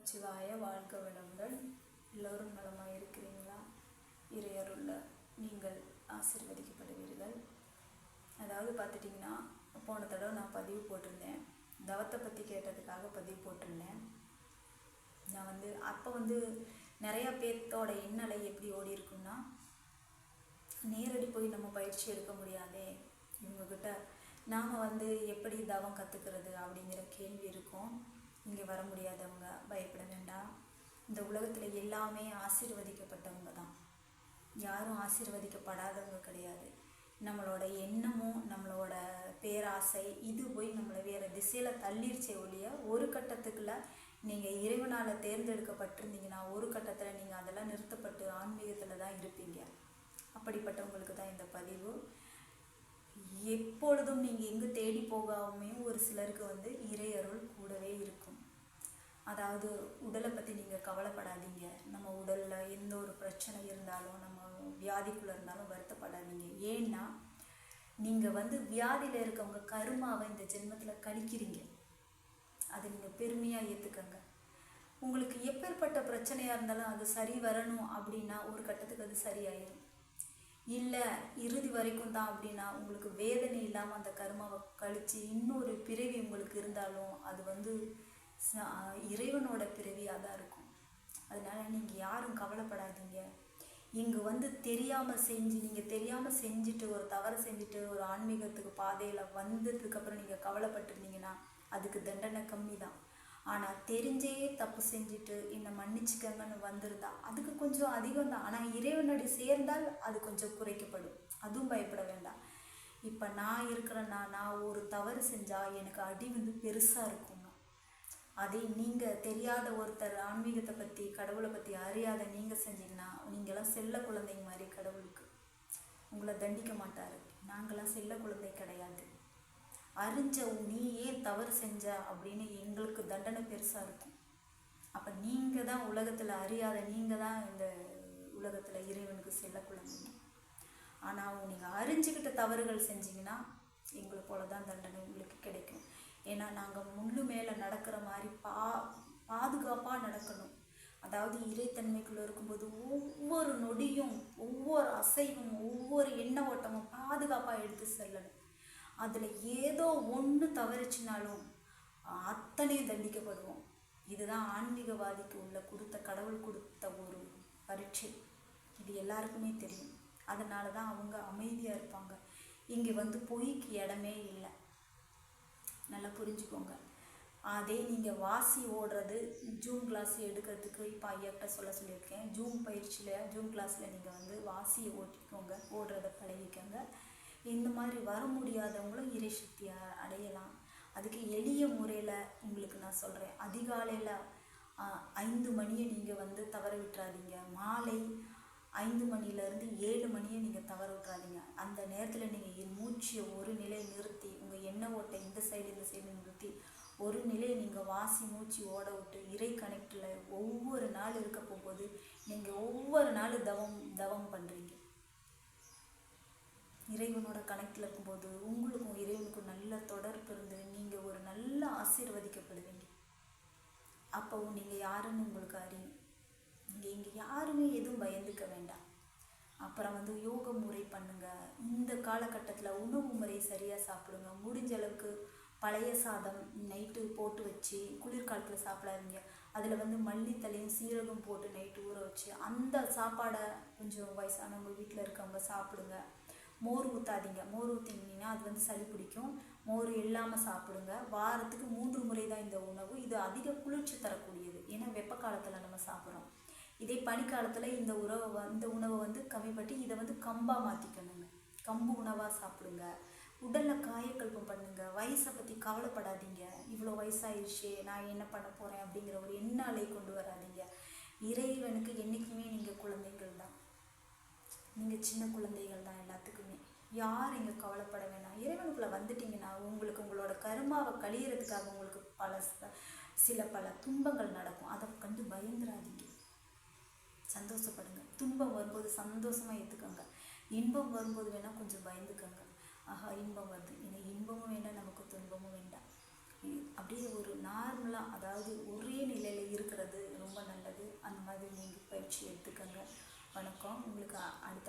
நமச்சிவாய வாழ்க வளங்கள் எல்லோரும் நலமாக இருக்கிறீங்களா? இறையருள்ள நீங்கள் ஆசீர்வதிக்கப்படுவீர்கள். அதாவது பார்த்துட்டிங்கன்னா போன தடவை நான் பதிவு போட்டிருந்தேன். தவத்தை பற்றி கேட்டதுக்காக பதிவு போட்டிருந்தேன். நான் வந்து அப்போ வந்து நிறையா பேர்த்தோட எண்ணலை எப்படி ஓடி இருக்குன்னா நேரடி போய் நம்ம பயிற்சி எடுக்க முடியாதே. இவங்கக்கிட்ட நாம் வந்து எப்படி தவம் கற்றுக்கிறது அப்படிங்கிற கேள்வி இருக்கும். இங்கே வர முடியாதவங்க பயப்பட வேண்டாம். இந்த உலகத்தில் எல்லாமே ஆசீர்வதிக்கப்பட்டவங்க தான். யாரும் ஆசீர்வதிக்கப்படாதவங்க கிடையாது. நம்மளோட எண்ணமும் நம்மளோட பேராசை இது போய் நம்மளை வேறு திசையில் தள்ளிருச்சே ஒழிய ஒரு கட்டத்துக்குள்ள நீங்கள் இறைவனால் தேர்ந்தெடுக்கப்பட்டிருந்தீங்கன்னா ஒரு கட்டத்தில் நீங்கள் அதெல்லாம் நிறுத்தப்பட்டு ஆன்மீகத்தில் தான் இருப்பீங்க. அப்படிப்பட்டவங்களுக்கு தான் இந்த பதிவு. எப்பொழுதும் நீங்கள் எங்கு தேடி போகாமே ஒரு சிலருக்கு வந்து இறையருள் கூடவே இருக்கும். அதாவது உடலை பற்றி நீங்கள் கவலைப்படாதீங்க. நம்ம உடலில் எந்த ஒரு பிரச்சனை இருந்தாலும் நம்ம வியாதிக்குள்ளே இருந்தாலும் வருத்தப்படாதீங்க. ஏன்னா நீங்கள் வந்து வியாதியில் இருக்கவங்க கருமாவை இந்த ஜென்மத்தில் கழிக்கிறீங்க அதை நீங்கள் பெருமையாக ஏற்றுக்கங்க உங்களுக்கு எப்பேற்பட்ட பிரச்சனையாக இருந்தாலும் அது சரி வரணும் அப்படின்னா ஒரு கட்டத்துக்கு அது சரியாயிடும் இல்லை இறுதி வரைக்கும் தான் அப்படின்னா உங்களுக்கு வேதனை இல்லாமல் அந்த கருமாவை கழித்து இன்னொரு பிறவி உங்களுக்கு இருந்தாலும் அது வந்து இறைவனோட பிறவியாக தான் இருக்கும். அதனால் நீங்கள் யாரும் கவலைப்படாதீங்க. இங்கே வந்து தெரியாமல் செஞ்சு நீங்கள் தெரியாமல் செஞ்சுட்டு ஒரு தவறு செஞ்சுட்டு ஒரு ஆன்மீகத்துக்கு பாதையில் வந்ததுக்கப்புறம் நீங்கள் கவலைப்பட்டிருந்தீங்கன்னா அதுக்கு தண்டனை கம்மி தான் ஆனால் தெரிஞ்சே தப்பு செஞ்சுட்டு என்னை மன்னிச்சுக்கங்கன்னு வந்திருந்தா அதுக்கு கொஞ்சம் அதிகம் தான் ஆனால் இறைவனடி சேர்ந்தால் அது கொஞ்சம் குறைக்கப்படும். அதுவும் பயப்பட வேண்டாம். இப்போ நான் இருக்கிறேன்னா நான் ஒரு தவறு செஞ்சால் எனக்கு அடி வந்து பெருசாக இருக்குங்க அதே நீங்கள் தெரியாத ஒருத்தர் ஆன்மீகத்தை பற்றி கடவுளை பற்றி அறியாத நீங்கள் செஞ்சீங்கன்னா நீங்களாம் செல்ல குழந்தைங்க மாதிரி கடவுளுக்கு. உங்களை தண்டிக்க மாட்டார். நாங்களாம் செல்ல குழந்தை கிடையாது. அறிஞ்ச நீ ஏன் தவறு செஞ்ச அப்படின்னு எங்களுக்கு தண்டனை பெருசாக இருக்கும். அப்போ நீங்கள் தான் உலகத்தில் அறியாத நீங்கள் தான் இந்த உலகத்தில் இறைவனுக்கு செல்ல குழந்தைங்க. ஆனால் நீங்கள் அறிஞ்சுக்கிட்ட தவறுகள் செஞ்சீங்கன்னா எங்களை போல தான் தண்டனை உங்களுக்கு கிடைக்கும். ஏன்னா நாங்கள் முள்ளு மேலே நடக்கிற மாதிரி பா பாதுகாப்பாக நடக்கணும். அதாவது இறைத்தன்மைக்குள்ளே இருக்கும்போது ஒவ்வொரு நொடியும் ஒவ்வொரு அசைவும் ஒவ்வொரு எண்ண ஓட்டமும் பாதுகாப்பாக எடுத்து செல்லணும். அதில் ஏதோ ஒன்று தவறிச்சினாலும் அத்தனையும் தண்டிக்கப்படுவோம். இதுதான் ஆன்மீகவாதிக்கு உள்ள கொடுத்த கடவுள் கொடுத்த ஒரு பரீட்சை. இது எல்லாருக்குமே தெரியும். அதனால தான் அவங்க அமைதியாக இருப்பாங்க. இங்கே வந்து பொய்க்கு இடமே இல்லை. நல்லா புரிஞ்சுக்கோங்க. அதே நீங்கள் வாசி ஓடுறது ஜூம் கிளாஸ் எடுக்கிறதுக்கு இப்போ ஐயாக்கிட்ட சொல்ல சொல்லியிருக்கேன். ஜூம் பயிற்சியில் ஜூம் கிளாஸில் நீங்கள் வந்து வாசியை ஓட்டிக்கோங்க ஓடுறத பழகிக்கோங்க. இந்த மாதிரி வர முடியாதவங்களும் இறை சக்தியை அடையலாம். அதுக்கு எளிய முறையில் உங்களுக்கு நான் சொல்கிறேன் அதிகாலையில் ஐந்து மணியை நீங்கள் வந்து தவற விட்டுறாதீங்க. மாலை ஐந்து மணிலேருந்து ஏழு மணியை நீங்கள் தவற விட்றாதீங்க அந்த நேரத்தில் நீங்கள் மூச்சியை ஒரு நிலை நிறுத்தி உங்கள் எண்ணெய் ஓட்டை இந்த சைடு இந்த சைடு நிறுத்தி ஒரு நிலையை நீங்கள் வாசி மூச்சு ஓட விட்டு இறை கனெக்டில் ஒவ்வொரு நாள் இருக்க போகும்போது நீங்கள் ஒவ்வொரு நாள் தவம் தவம் பண்ணுறீங்க இறைவனோட கனெக்டில் இருக்கும்போது உங்களுக்கும் இறைவனுக்கும் நல்ல தொடர்பு இருந்து நீங்கள் ஒரு நல்ல ஆசீர்வதிக்கப்படுவீங்க. அப்போ நீங்கள் யாருன்னு உங்களுக்கு அறியும். நீங்கள் இங்கே யாருமே எதுவும் பயந்துக்க வேண்டாம். அப்புறம் வந்து யோக முறை பண்ணுங்க. இந்த காலகட்டத்தில் உணவு முறை சரியாக சாப்பிடுங்க. முடிஞ்ச அளவுக்கு பழைய சாதம் நைட்டு போட்டு வச்சு குளிர்காலத்தில் சாப்பிடாதீங்க. அதில் வந்து மல்லித்தலையும் சீரகம் போட்டு நைட்டு ஊற வச்சு அந்த சாப்பாடை கொஞ்சம் வயசானவங்க வீட்டில் இருக்கவங்க சாப்பிடுங்க. மோர் ஊற்றாதீங்க மோர் ஊற்றினீங்கன்னா அது வந்து சளி பிடிக்கும். மோர் இல்லாமல் சாப்பிடுங்க. வாரத்துக்கு மூன்று முறை தான் இந்த உணவு. இது அதிக குளிர்ச்சி தரக்கூடியது. ஏன்னா வெப்ப காலத்தில் நம்ம சாப்பிட்றோம். இதே பனிக்காலத்தில் இந்த உறவை வ- இந்த உணவை வந்து கம்மிப்பட்டு இதை வந்து கம்பாக மாற்றிக்கணுங்க கம்பு உணவாக சாப்பிடுங்க. உடலில் காயக்கல்பம் பண்ணுங்க. வயசை பற்றி கவலைப்படாதீங்க. இவ்வளோ வயசாயிருச்சே. நான் என்ன பண்ண போகிறேன் அப்படிங்கிற ஒரு எண்ணாலே கொண்டு வராதீங்க. இறைவனுக்கு என்றைக்குமே நீங்கள் குழந்தைகள் தான். நீங்கள் சின்ன குழந்தைகள் தான் எல்லாத்துக்குமே. யார் இங்கே கவலைப்பட வேணாம். இறைவனுக்குள்ளே வந்துட்டிங்கன்னா உங்களுக்கு உங்களோட கருமாவை கழியறதுக்காக உங்களுக்கு பல ச- சில பல துன்பங்கள் நடக்கும். அதை கண்டு பயந்துடாதீங்க சந்தோஷப்படுங்க. துன்பம் வரும்போது சந்தோஷமாக ஏற்றுக்கோங்க இன்பம் வரும்போது வேணால் கொஞ்சம் பயந்துக்கோங்க. ஆஹா இன்பம் வருது. எனக்கு இன்பமும் வேண்டாம் நமக்கு துன்பமும் வேண்டாம். அப்படியே ஒரு நார்மலாக அதாவது ஒரே நிலையில் இருக்கிறது ரொம்ப நல்லது. அந்த மாதிரி நீங்கள் பயிற்சி எடுத்துக்கோங்க. வணக்கம். உங்களுக்கு அடுத்த